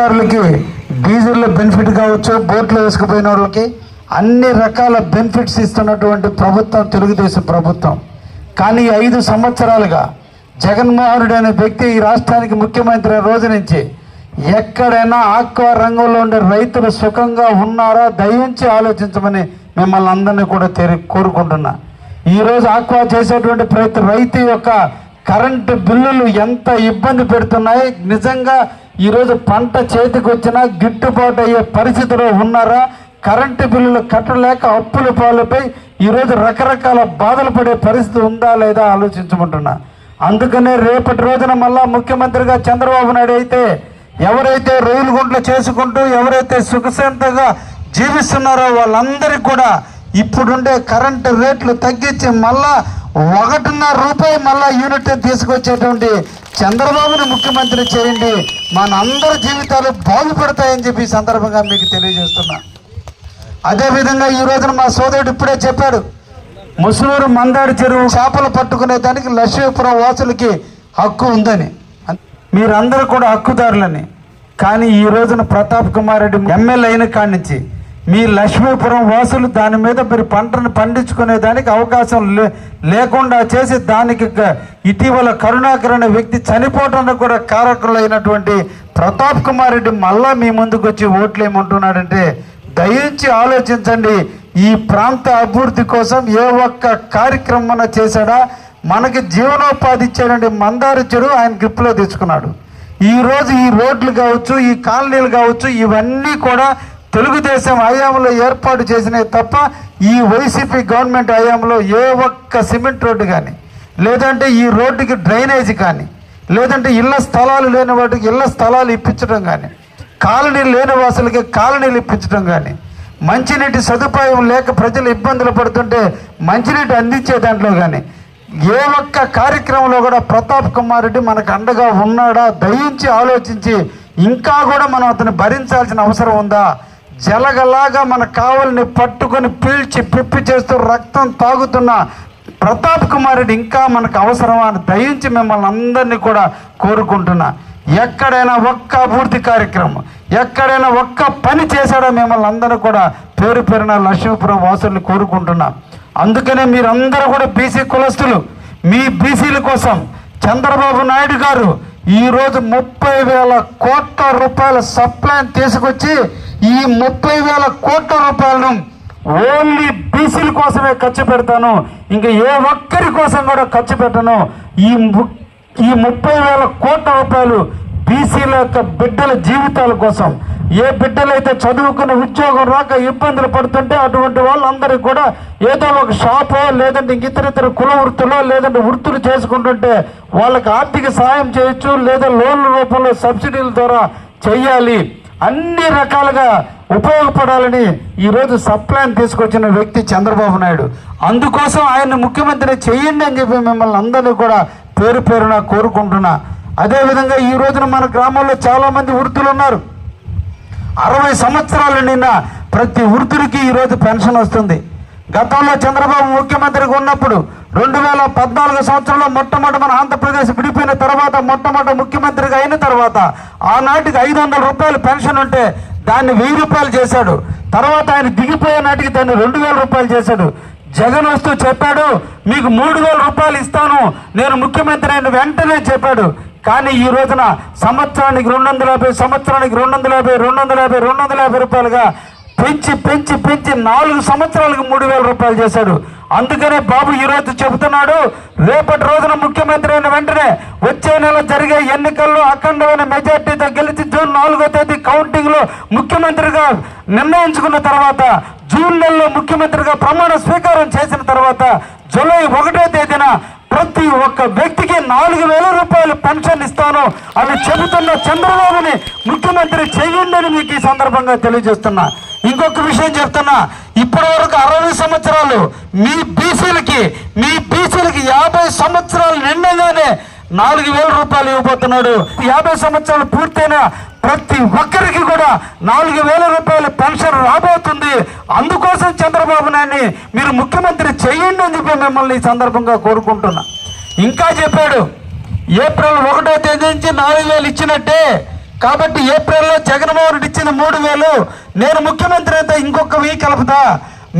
అధికారులకి diesel benefit కావచ్చు బోట్లో వేసుకుపోయిన వాళ్ళకి అన్ని రకాల బెనిఫిట్స్ ఇస్తున్నటువంటి ప్రభుత్వం తెలుగుదేశం ప్రభుత్వం. కానీ ఐదు సంవత్సరాలుగా జగన్మోహనుడు అనే వ్యక్తి ఈ రాష్ట్రానికి ముఖ్యమంత్రి రోజు నుంచి ఎక్కడైనా ఆక్వా రంగంలో ఉండే రైతులు సుఖంగా ఉన్నారా దయించి ఆలోచించమని మిమ్మల్ని అందరినీ కూడా తెరి కోరుకుంటున్నా. ఈరోజు ఆక్వా చేసేటువంటి ప్రతి రైతు యొక్క కరెంటు బిల్లులు ఎంత ఇబ్బంది పెడుతున్నాయి నిజంగా ఈరోజు పంట చేతికి వచ్చినా గిట్టుబాటు అయ్యే పరిస్థితిలో ఉన్నారా? కరెంటు బిల్లులు కట్టలేక అప్పుల పాలపై ఈరోజు రకరకాల బాధలు పడే పరిస్థితి ఉందా లేదా ఆలోచించుకుంటున్నా అందుకనే రేపటి రోజున మళ్ళా ముఖ్యమంత్రిగా చంద్రబాబు నాయుడు అయితే ఎవరైతే రైలు గుంట్లు చేసుకుంటూ ఎవరైతే సుఖశాంతంగా జీవిస్తున్నారో వాళ్ళందరికీ కూడా ఇప్పుడుండే కరెంటు రేట్లు తగ్గించి మళ్ళా ఒకటిన్నర రూపాయి మళ్ళా యూనిట్ తీసుకొచ్చేటువంటి చంద్రబాబుని ముఖ్యమంత్రి చేయండి. మన అందరి జీవితాలు బాగుపడతాయని చెప్పి సందర్భంగా మీకు తెలియజేస్తున్నా. అదేవిధంగా ఈ రోజున మా సోదరుడు ఇప్పుడే చెప్పాడు ముసలూరు మందాడి చెరువు చేపలు పట్టుకునే దానికి లక్ష్మీపురం వాసులకి హక్కు ఉందని. మీరందరూ కూడా హక్కుదారులని. కానీ ఈ రోజున ప్రతాప్ కుమార్ రెడ్డి ఎమ్మెల్యే అయిన కాడి నుంచి మీ లక్ష్మీపురం వాసులు దాని మీద మీరు పంటను పండించుకునే దానికి అవకాశం లే లేకుండా చేసి దానికి ఇటీవల కరుణాకర్ అనే వ్యక్తి చనిపోవటానికి కూడా కారకులైనటువంటి ప్రతాప్ కుమార్ రెడ్డి మళ్ళా మీ ముందుకు వచ్చి ఓట్లు ఏమంటున్నాడంటే దయించి ఆలోచించండి. ఈ ప్రాంత అభివృద్ధి కోసం ఏ ఒక్క కార్యక్రమం చేశాడా? మనకి జీవనోపాధి ఇచ్చాడంటే మందారు ఆయన గ్రిప్లో తెచ్చుకున్నాడు. ఈరోజు ఈ రోడ్లు కావచ్చు ఈ కాలనీలు కావచ్చు ఇవన్నీ కూడా తెలుగుదేశం హయాంలో ఏర్పాటు చేసినవి తప్ప ఈ వైసీపీ గవర్నమెంట్ హయాంలో ఏ ఒక్క సిమెంట్ రోడ్డు కానీ లేదంటే ఈ రోడ్డుకి డ్రైనేజ్ కానీ లేదంటే ఇళ్ళ స్థలాలు లేని వాటికి ఇళ్ళ స్థలాలు ఇప్పించడం కానీ కాలనీలు లేని వాసులకి కాలనీలు ఇప్పించడం కానీ మంచినీటి సదుపాయం లేక ప్రజలు ఇబ్బందులు పడుతుంటే మంచినీటి అందించే దాంట్లో కానీ ఏ ఒక్క కార్యక్రమంలో కూడా ప్రతాప్ కుమార్ రెడ్డి మనకు అండగా ఉన్నాడా దయించి ఆలోచించి ఇంకా కూడా మనం అతను భరించాల్సిన అవసరం ఉందా? జలగలాగా మన కావాలని పట్టుకొని పీల్చి పిప్పి చేస్తూ రక్తం తాగుతున్న ప్రతాప్ కుమారుడు ఇంకా మనకు అవసరమా అని దయించి మిమ్మల్ని అందరినీ కూడా కోరుకుంటున్నా. ఎక్కడైనా ఒక్క అభివృద్ధి కార్యక్రమం ఎక్కడైనా ఒక్క పని చేశాడో మిమ్మల్ని అందరూ కూడా పేరు పేరున లక్ష్మీపురం వాసుల్ని కోరుకుంటున్నా. అందుకనే మీరందరూ కూడా బీసీ కులస్తులు మీ బీసీల కోసం చంద్రబాబు నాయుడు గారు ఈరోజు ముప్పై వేల కోట్ల రూపాయల సప్లై తీసుకొచ్చి ఈ ముప్పై వేల కోట్ల రూపాయలను ఓన్లీ బీసీల కోసమే ఖర్చు పెడతాను. ఇంకా ఏ ఒక్కరి కోసం కూడా ఖర్చు పెట్టను. ఈ ము- ఈ ముప్పై వేల కోట్ల రూపాయలు బీసీల యొక్క బిడ్డల జీవితాల కోసం. ఏ బిడ్డలైతే చదువుకుని ఉద్యోగం రాక ఇబ్బందులు పడుతుంటే అటువంటి వాళ్ళందరికీ కూడా ఏదో ఒక షాపో లేదంటే ఇతరితర కుల వృత్తులో లేదంటే వృత్తులు చేసుకుంటుంటే వాళ్ళకి ఆర్థిక సాయం చేయొచ్చు లేదా లోన్ల రూపంలో సబ్సిడీల ద్వారా చేయాలి. అన్ని రకాలుగా ఉపయోగపడాలని ఈరోజు సప్లాన్ తీసుకొచ్చిన వ్యక్తి చంద్రబాబు నాయుడు. అందుకోసం ఆయన ముఖ్యమంత్రి చేయండి అని చెప్పి మిమ్మల్ని అందరినీ కూడా పేరు పేరున కోరుకుంటున్నా. అదేవిధంగా ఈ రోజున మన గ్రామంలో చాలామంది వృత్తులు ఉన్నారు. అరవై సంవత్సరాలు నిన్న ప్రతి వృద్ధుడికి ఈరోజు పెన్షన్ వస్తుంది. గతంలో చంద్రబాబు ముఖ్యమంత్రిగా ఉన్నప్పుడు రెండు వేల పద్నాలుగు సంవత్సరంలో మొట్టమొదటి మన ఆంధ్రప్రదేశ్ విడిపోయిన తర్వాత మొట్టమొదటి ముఖ్యమంత్రిగా అయిన తర్వాత ఆనాటికి ఐదు వందల రూపాయలు పెన్షన్ ఉంటే దాన్ని వెయ్యి రూపాయలు చేశాడు. తర్వాత ఆయన దిగిపోయే నాటికి దాన్ని రెండు వేల రూపాయలు చేశాడు. జగన్ వస్తూ చెప్పాడు మీకు మూడు వేల రూపాయలు ఇస్తాను. నేను ముఖ్యమంత్రి అయిన వెంటనే చెప్పాడు. కానీ ఈ రోజున సంవత్సరానికి రెండు వందల యాభై సంవత్సరానికి రెండు వందల యాభై రెండు వందల యాభై రెండు వందల యాభై రూపాయలుగా పెంచి పెంచి పెంచి నాలుగు సంవత్సరాలకు మూడు వేల రూపాయలు చేశాడు. అందుకనే బాబు ఈ రోజు చెబుతున్నాడు రేపటి రోజున ముఖ్యమంత్రి అయిన వెంటనే వచ్చే నెల జరిగే ఎన్నికల్లో అఖండమైన మెజార్టీతో గెలిచి జూన్ నాలుగో తేదీ కౌంటింగ్లో ముఖ్యమంత్రిగా నిర్ణయించుకున్న తర్వాత జూన్ నెలలో ముఖ్యమంత్రిగా ప్రమాణ స్వీకారం చేసిన తర్వాత జూలై ఒకటో తేదీన ప్రతి ఒక్క వ్యక్తికి నాలుగు వేల రూపాయలు పెన్షన్ ఇస్తాను అని చెబుతున్న చంద్రబాబుని ముఖ్యమంత్రి చేయండి అని మీకు ఈ సందర్భంగా తెలియజేస్తున్నా. ఇంకొక విషయం చెప్తున్నా ఇప్పటి వరకు అరవై సంవత్సరాలు మీ బీసీలకి మీ బీసీలకి యాభై సంవత్సరాలు నిండగానే నాలుగు వేల రూపాయలు ఇవ్వబోతున్నాడు. యాభై సంవత్సరాలు పూర్తయిన ప్రతి ఒక్కరికి కూడా నాలుగు వేల రూపాయల పెన్షన్ రాబోతుంది. అందుకోసం చంద్రబాబు నాయుడిని మీరు ముఖ్యమంత్రి చేయండి అని చెప్పి మిమ్మల్ని ఈ సందర్భంగా కోరుకుంటున్నా. ఇంకా చెప్పాడు ఏప్రిల్ ఒకటో తేదీ నుంచి నాలుగు వేలు ఇచ్చినట్టే కాబట్టి ఏప్రిల్లో జగన్మోహన్ రెడ్డి ఇచ్చిన మూడు వేలు నేను ముఖ్యమంత్రి అయితే ఇంకొక వెయ్యి కలుపుతా.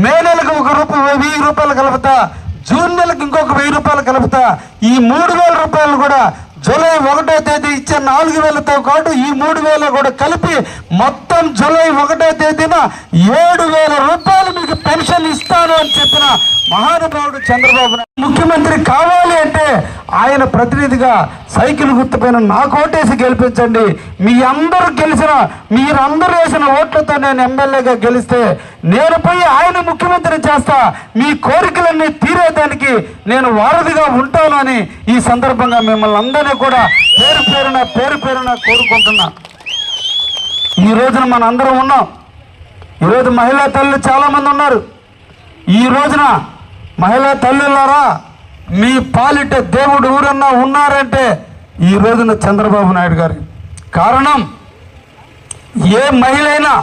మే నెలకు ఒక రూపాయి వెయ్యి రూపాయలు కలుపుతా. జూన్ నెలకు ఇంకొక వెయ్యి రూపాయలు కలుపుతా. ఈ మూడు వేల రూపాయలు కూడా జూలై ఒకటో తేదీ ఇచ్చే నాలుగు వేలతో పాటు ఈ మూడు వేలు కూడా కలిపి మొత్తం జూలై ఒకటో తేదీన ఏడు వేల రూపాయలు మీకు పెన్షన్ ఇస్తాను అని చెప్పిన మహానుభావుడు చంద్రబాబు నాయుడు. ముఖ్యమంత్రి కావాలి అంటే ఆయన ప్రతినిధిగా సైకిల్ గుర్తుపైన నా కోటేసి గెలిపించండి. మీ అందరూ గెలిచిన మీరందరూ వేసిన ఓట్లతో నేను ఎమ్మెల్యేగా గెలిస్తే నేను పోయి ఆయన ముఖ్యమంత్రి చేస్తా. మీ కోరికలన్నీ తీరేదానికి నేను వారధిగా ఉంటాను అని ఈ సందర్భంగా మిమ్మల్ని అందరినీ కూడా పేరు పేరున పేరు పేరున కోరుకుంటున్నా. ఈ రోజున మన అందరం ఉన్నాం ఈరోజు మహిళా తల్లులు చాలామంది ఉన్నారు. ఈ రోజున మహిళా తల్లులారా మీ పాలిట దేవుడు ఊరన్నా ఉన్నారంటే ఈ రోజున చంద్రబాబు నాయుడు గారి. కారణం ఏ మహిళ అయినా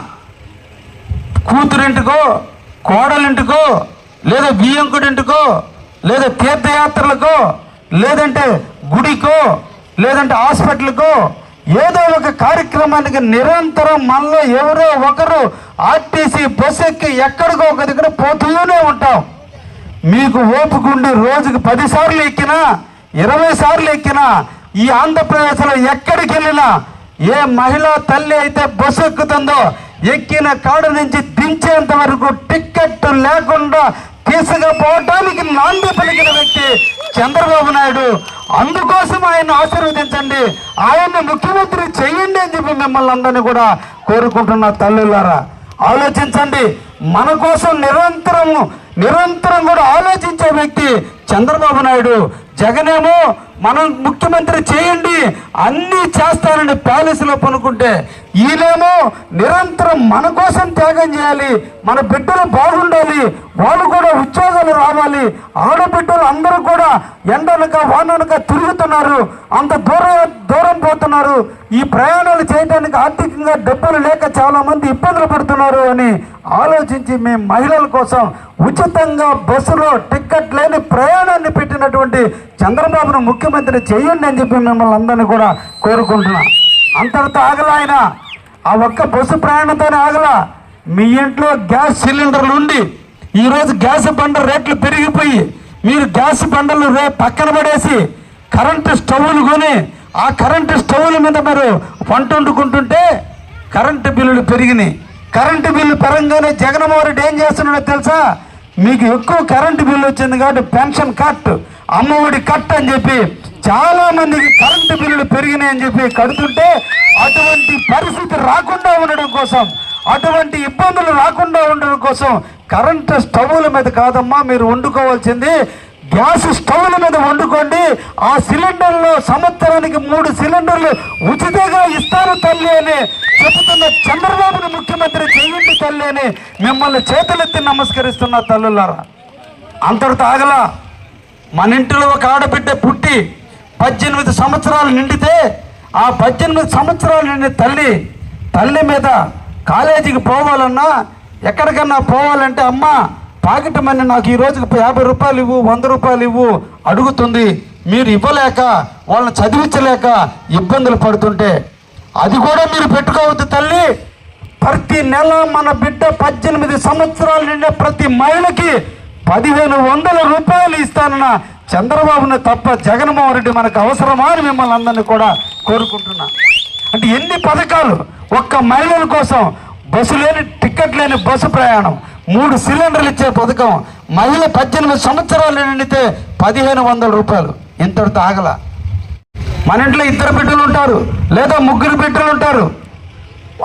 కూతురింటికో కోడలింటికో లేదా బియ్యంకుడింటికో లేదా తీర్థయాత్రలకో లేదంటే గుడికో లేదంటే హాస్పిటల్కో ఏదో ఒక కార్యక్రమానికి నిరంతరం మనలో ఎవరో ఒకరు ఆర్టీసీ బస్ ఎక్కి ఎక్కడికో ఒక దగ్గర పోతూనే ఉంటాం. మీకు ఓపుకుండి రోజుకి పదిసార్లు ఎక్కినా ఇరవై సార్లు ఎక్కినా ఈ ఆంధ్రప్రదేశ్లో ఎక్కడికి వెళ్ళినా ఏ మహిళా తల్లి అయితే బస్సు ఎక్కుతుందో ఎక్కిన కాడ నుంచి దించేంత వరకు టిక్కెట్ లేకుండా తీసుకుపోవటానికి నాంది పలికిన వ్యక్తి చంద్రబాబు నాయుడు. అందుకోసం ఆయన ఆశీర్వదించండి. ఆయన్ని ముఖ్యమంత్రి చేయండి అని చెప్పి మిమ్మల్ని అందరినీ కూడా కోరుకుంటున్న తల్లులారా ఆలోచించండి. మన కోసం నిరంతరం నిరంతరం కూడా ఆలోచించే వ్యక్తి చంద్రబాబు నాయుడు. జగనేమో మనం ముఖ్యమంత్రి చేయండి అన్నీ చేస్తానని ప్యాలెస్లో పనుకుంటే ఈయనేమో నిరంతరం మన కోసం త్యాగం చేయాలి మన బిడ్డలు బాగుండాలి వాళ్ళు కూడా ఉద్యోగాలు రావాలి ఆడబిడ్డలు అందరూ కూడా ఎండనక వాననక తిరుగుతున్నారు అంత దూరం దూరం పోతున్నారు ఈ ప్రయాణాలు చేయడానికి ఆర్థికంగా డబ్బులు లేక చాలామంది ఇబ్బందులు పడుతున్నారు అని ఆలోచించి మేము మహిళల కోసం ఉచితంగా బస్సులో టిక్కెట్ లేని ప్రయాణాన్ని పెట్టినటువంటి చంద్రబాబును ముఖ్యమంత్రి చేయండి అని చెప్పి మిమ్మల్ని అందరినీ కూడా కోరుకుంటున్నా అంతటితో ఆగల ఆయన ఆ ఒక్క బస్సు ప్రయాణంతోనే ఆగల. మీ ఇంట్లో గ్యాస్ సిలిండర్లు ఉండి ఈరోజు గ్యాస్ బండ రేట్లు పెరిగిపోయి మీరు గ్యాస్ బండలు రే పక్కన పడేసి కరెంటు స్టవ్లు కొని ఆ కరెంటు స్టవ్ల మీద మీరు వంట వండుకుంటుంటే కరెంటు బిల్లులు పెరిగినాయి. కరెంటు బిల్లు పెరగగానే జగన్మోహన్ రెడ్డి ఏం చేస్తున్నాడో తెలుసా? మీకు ఎక్కువ కరెంటు బిల్లు వచ్చింది కాబట్టి పెన్షన్ కట్ అమ్మఒడి కట్ అని చెప్పి చాలా మందికి కరెంటు బిల్లులు పెరిగినాయి అని చెప్పి కడుతుంటే అటువంటి పరిస్థితి రాకుండా ఉండడం కోసం అటువంటి ఇబ్బందులు రాకుండా ఉండడం కోసం కరెంటు స్టవ్ల మీద కాదమ్మా మీరు వండుకోవాల్సింది గ్యాస్ స్టవ్ల మీద వండుకోండి. ఆ సిలిండర్లో సంవత్సరానికి మూడు సిలిండర్లు ఉచితంగా ఇస్తారు తల్లి అని చెబుతున్న చంద్రబాబును ముఖ్యమంత్రి చేయండి తల్లి అని మిమ్మల్ని చేతులెత్తి నమస్కరిస్తున్న తల్లులారా అంతటితో ఆగలా. మన ఇంటిలో ఒక ఆడబిడ్డ పుట్టి పద్దెనిమిది సంవత్సరాలు నిండితే ఆ పద్దెనిమిది సంవత్సరాలు నిండిన తల్లి తల్లి మీద కాలేజీకి పోవాలన్నా ఎక్కడికన్నా పోవాలంటే అమ్మ పాకెట్ మనీ నాకు ఈ రోజుకి యాభై రూపాయలు ఇవ్వు వంద రూపాయలు ఇవ్వు అడుగుతుంది. మీరు ఇవ్వలేక వాళ్ళని చదివించలేక ఇబ్బందులు పడుతుంటే అది కూడా మీరు పెట్టుకోవద్దు తల్లి. ప్రతి నెల మన బిడ్డ పద్దెనిమిది సంవత్సరాలు నిండే ప్రతి మహిళకి పదిహేను వందల రూపాయలు ఇస్తానన్న చంద్రబాబుని తప్ప జగన్మోహన్ రెడ్డి మనకు అవసరమా అని మిమ్మల్ని అందరినీ కూడా కోరుకుంటున్నా. అంటే ఎన్ని పథకాలు ఒక్క మహిళల కోసం బస్సు లేని టికెట్ లేని బస్సు ప్రయాణం మూడు సిలిండర్లు ఇచ్చే పథకం మహిళ పద్దెనిమిది సంవత్సరాలు నిండితే పదిహేను వందల రూపాయలు. ఇంతటితో ఆగల. మన ఇంట్లో ఇద్దరు బిడ్డలు ఉంటారు లేదా ముగ్గురు బిడ్డలు ఉంటారు.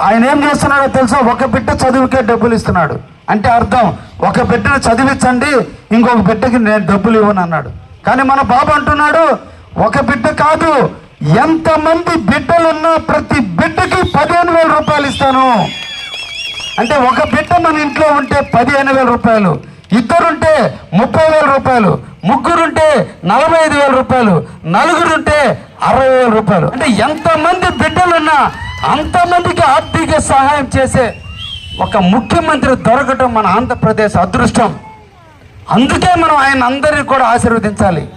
ఆయన ఏం చేస్తున్నాడో తెలుసా? ఒక బిడ్డ చదువుకే డబ్బులు ఇస్తున్నాడు. అంటే అర్థం ఒక బిడ్డను చదివించండి ఇంకొక బిడ్డకి నేను డబ్బులు ఇవ్వను అన్నాడు. కానీ మన బాబు అంటున్నాడు ఒక బిడ్డ కాదు ఎంతమంది బిడ్డలున్నా ప్రతి బిడ్డకి పదిహేను వేల రూపాయలు ఇస్తాను. అంటే ఒక బిడ్డ మన ఇంట్లో ఉంటే పదిహేను వేల రూపాయలు ఇద్దరుంటే ముప్పై వేల రూపాయలు ముగ్గురుంటే నలభై ఐదు వేల రూపాయలు నలుగురుంటే అరవై వేల రూపాయలు. అంటే ఎంతమంది బిడ్డలున్నా అంతమందికి ఆర్థిక సహాయం చేసే ఒక ముఖ్యమంత్రి దొరకటం మన ఆంధ్రప్రదేశ్ అదృష్టం. అందుకే మనం ఆయన అందరినీ కూడా ఆశీర్వదించాలి.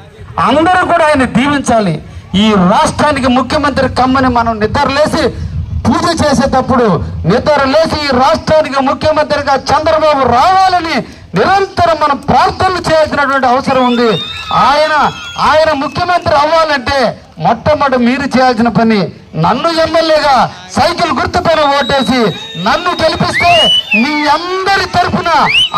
అందరూ కూడా ఆయన దీవించాలి. ఈ రాష్ట్రానికి ముఖ్యమంత్రి కమ్మని మనం నిద్రలేసి పూజ చేసేటప్పుడు నిద్రలేసి ఈ రాష్ట్రానికి ముఖ్యమంత్రిగా చంద్రబాబు రావాలని నిరంతరం మనం ప్రార్థనలు చేయాల్సినటువంటి అవసరం ఉంది. ఆయన ఆయన ముఖ్యమంత్రి అవ్వాలంటే మొట్టమొదటి మీరు చేయాల్సిన పని నన్ను ఎమ్మెల్యేగా సైకిల్ గుర్తుపైన ఓటేసి నన్ను గెలిపిస్తే మీ అందరి తరఫున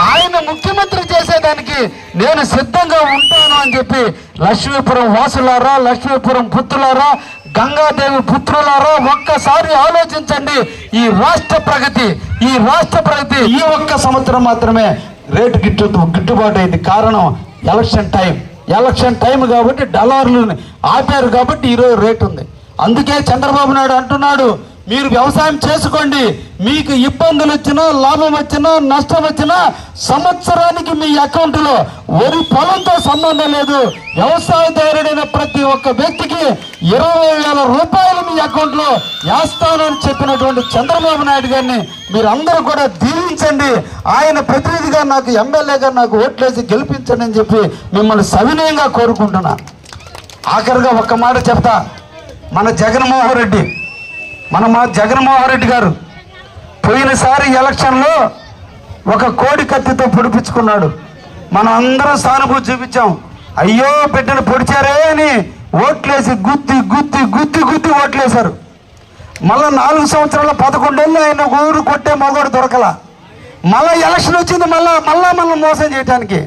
ఆయన ముఖ్యమంత్రి చేసేదానికి నేను సిద్ధంగా ఉంటాను అని చెప్పి లక్ష్మీపురం వాసులారా లక్ష్మీపురం పుత్రులారా గంగాదేవి పుత్రులారా ఒక్కసారి ఆలోచించండి. ఈ రాష్ట్ర ప్రగతి ఈ రాష్ట్ర ప్రగతి ఈ ఒక్క సంవత్సరం మాత్రమే రేటు గిట్టు గిట్టుబాటు అయింది. కారణం ఎలక్షన్ టైం. ఎలక్షన్ టైం కాబట్టి డాలర్లు ఆపారు కాబట్టి ఈరోజు రేటు ఉంది. అందుకే చంద్రబాబు నాయుడు అంటున్నాడు మీరు వ్యవసాయం చేసుకోండి. మీకు ఇబ్బందులు వచ్చినా లాభం వచ్చినా నష్టం వచ్చినా సంవత్సరానికి మీ అకౌంట్లో వరి పొలంతో సంబంధం లేదు. వ్యవసాయదారుడైన ప్రతి ఒక్క వ్యక్తికి ఇరవై వేల రూపాయలు మీ అకౌంట్లో వేస్తానని చెప్పినటువంటి చంద్రబాబు నాయుడు గారిని మీరందరూ కూడా దీవించండి. ఆయన ప్రతినిధిగా నాకు ఎమ్మెల్యేగా నాకు ఓట్లేసి గెలిపించండి అని చెప్పి మిమ్మల్ని సవినయంగా కోరుకుంటున్నా. ఆఖరిగా ఒక్క మాట చెప్తా. మన జగన్మోహన్ రెడ్డి మన మా జగన్మోహన్ రెడ్డి గారు పోయినసారి ఎలక్షన్లో ఒక కోడి కత్తితో పొడిపించుకున్నాడు. మనం అందరం సానుభూతి చూపించాం. అయ్యో బిడ్డను పొడిచారే అని ఓట్లేసి గుత్తి గుత్తి గుత్తి గుత్తి ఓట్లేశారు. మళ్ళా నాలుగు సంవత్సరాల పదకొండేళ్ళు ఆయన ఊరు కొట్టే మగోడు దొరకల. మళ్ళా ఎలక్షన్ వచ్చింది మళ్ళా మళ్ళా మళ్ళీ మోసం చేయడానికి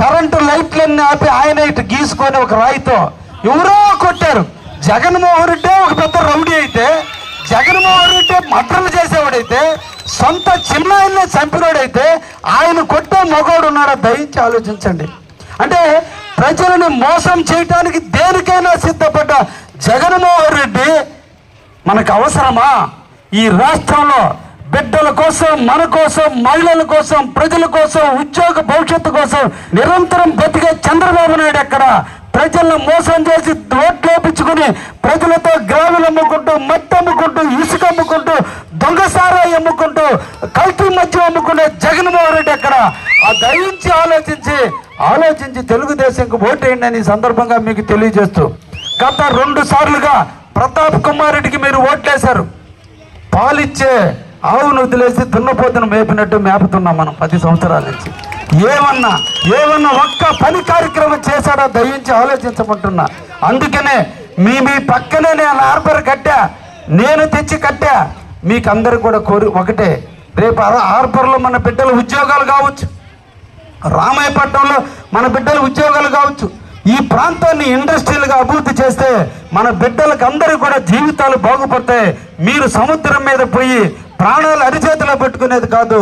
కరెంటు లైట్లన్నీ ఆపి ఆయన ఇటు గీసుకొని ఒక రాయితో ఎవరో కొట్టారు. జగన్మోహన్ రెడ్డి ఒక పెద్ద రౌడీ అయితే జగన్మోహన్ రెడ్డి మద్రలు చేసేవాడైతే సొంత చిన్నాయిల్ని చంపినోడైతే ఆయన కొట్టే మగోడు ఉన్నాడా దయించి ఆలోచించండి. అంటే ప్రజలను మోసం చేయటానికి దేనికైనా సిద్ధపడ్డ జగన్మోహన్ రెడ్డి మనకు అవసరమా? ఈ రాష్ట్రంలో బిడ్డల కోసం మన కోసం మహిళల కోసం ప్రజల కోసం ఉద్యోగ భవిష్యత్తు కోసం నిరంతరం బతికే చంద్రబాబు నాయుడు ఎక్కడ? ప్రజలను మోసం చేసి ఓట్లు ఆలోచించి తెలుగుదేశంకు ఓటేయండి అని సందర్భంగా మీకు తెలియజేస్తూ గత రెండు సార్లుగా ప్రతాప్ కుమార్ రెడ్డికి మీరు ఓట్లేశారు. పాలిచ్చే ఆవును వదిలేసి దున్నపోతును మేపినట్టు మేపుతున్నాం మనం పది సంవత్సరాల నుంచి. ఏమన్నా ఏమన్నా ఒక్క పని కార్యక్రమం చేశాడా దయించి ఆలోచించమంటున్నా. అందుకనే మీ మీ పక్కనే నేను హార్బర్ కట్టా నేను తెచ్చి కట్టా. మీకు అందరు కూడా కోరి ఒకటే రేపు ఆ హార్బర్లో మన బిడ్డల ఉద్యోగాలు కావచ్చు. రామాయపట్నంలో మన బిడ్డలు ఉద్యోగాలు కావచ్చు ఈ ప్రాంతాన్ని ఇండస్ట్రియల్గా అభివృద్ధి చేస్తే మన బిడ్డలకు అందరూ కూడా జీవితాలు బాగుపడతాయి. మీరు సముద్రం మీద పోయి ప్రాణాలు అరిచేతిలో పెట్టుకునేది కాదు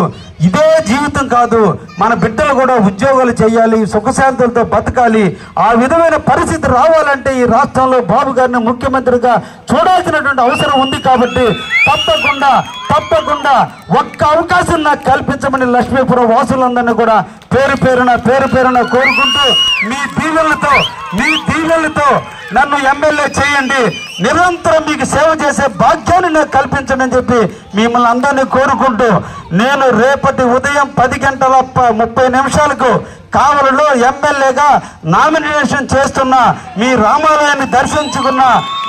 ఇదే జీవితం కాదు. మన బిడ్డలు కూడా ఉద్యోగాలు చేయాలి సుఖశాంతులతో బతకాలి. ఆ విధమైన పరిస్థితి రావాలంటే ఈ రాష్ట్రంలో బాబు గారిని ముఖ్యమంత్రిగా చూడాల్సినటువంటి అవసరం ఉంది కాబట్టి తప్పకుండా తప్పకుండా ఒక్క అవకాశం నాకు కల్పించమని లక్ష్మీపురం వాసులందరినీ కూడా పేరు పేరున పేరు పేరున కోరుకుంటూ మీ దీవెలతో మీ దీవెలతో నన్ను ఎమ్మెల్యే చేయండి. నిరంతరం మీకు సేవ చేసే భాగ్యాన్ని నాకు కల్పించండి అని చెప్పి మిమ్మల్ని అందరినీ కోరుకుంటూ నేను రేపటి ఉదయం పది గంటల ప- ముప్పై నిమిషాలకు కావలిలో ఎమ్మెల్యేగా నామినేషన్ చేస్తున్న మీ రామాలయాన్ని దర్శించుకున్న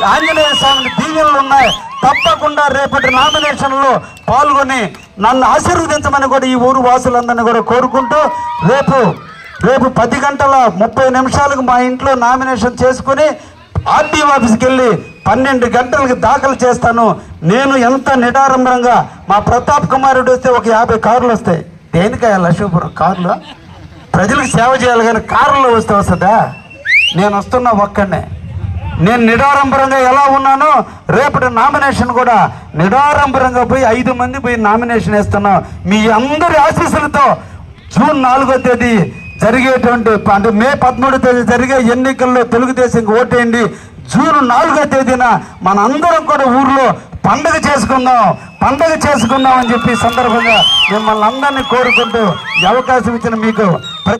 ఆంజనేయ స్వామి దీవెనలు ఉన్నాయి. తప్పకుండా రేపటి నామినేషన్లో పాల్గొని నన్ను ఆశీర్వదించమని కూడా ఈ ఊరు వాసులందరినీ కూడా కోరుకుంటూ రేపు రేపు పది గంటల ముప్పై నిమిషాలకు మా ఇంట్లో నామినేషన్ చేసుకుని ఆర్టీ ఆఫీస్కి వెళ్ళి పన్నెండు గంటలకు దాఖలు చేస్తాను. నేను ఎంత నిడారంభరంగా మా ప్రతాప్ కుమారుడు వస్తే ఒక యాభై కార్లు వస్తాయి. దేనికయ్యా లక్ష్మీపురం కార్లు? ప్రజలకు సేవ చేయాలి కానీ కారులో వస్తే వస్తుందా? నేను వస్తున్నా ఒక్కడనే. నేను నిడారంభరంగా ఎలా ఉన్నానో రేపటి నామినేషన్ కూడా నిడారంభరంగా పోయి ఐదు మంది పోయి నామినేషన్ వేస్తున్నాం. మీ అందరి ఆశీస్సులతో జూన్ నాలుగో తేదీ జరిగేటువంటి అంటే మే పదమూడో తేదీ జరిగే ఎన్నికల్లో తెలుగుదేశంకి ఓటేయండి. జూన్ నాలుగో తేదీన మన అందరం కూడా ఊర్లో పండగ చేసుకుందాం పండగ చేసుకుందాం అని చెప్పి సందర్భంగా మిమ్మల్ని అందరినీ కోరుకుంటూ అవకాశం ఇచ్చిన మీకు